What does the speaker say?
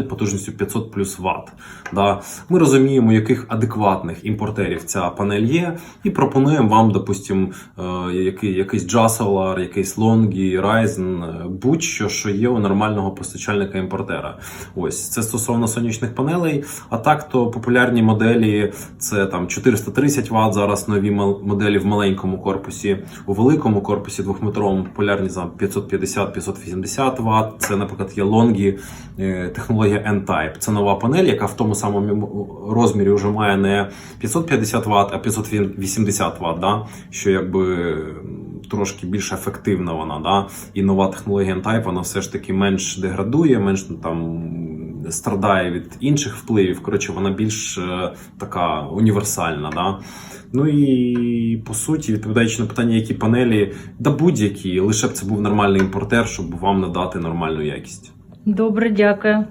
потужністю 500 плюс Вт. Да. Ми розуміємо, яких адекватних імпортерів ця панель є, і пропонуємо вам, допустимо, е, який, якийсь Jasolar, якийсь Longi, Ryzen, е, будь-що, що є у нормального постачальника імпортера. Ось це стосовно сонячних панелей. А так то популярні моделі це там 430 Вт, зараз нові моделі в маленькому корпусі, у великому корпусі двохметровому популярні за 550-580 Вт. Це, наприклад, є Longi, е, технологія N-Type. Це нова панель, яка в тому самому розмірі вже має не 550 Вт, а 580 Вт, да? що якби трошки більш ефективна вона. Да? І нова технологія N-Type, вона все ж таки менш деградує, менш ну, там страдає від інших впливів. Коротше, вона більш е, така універсальна. Да? Ну і по суті, відповідаючи на питання, які панелі, да будь-які, лише б це був нормальний імпортер, щоб вам надати нормальну якість. Добре, дякую.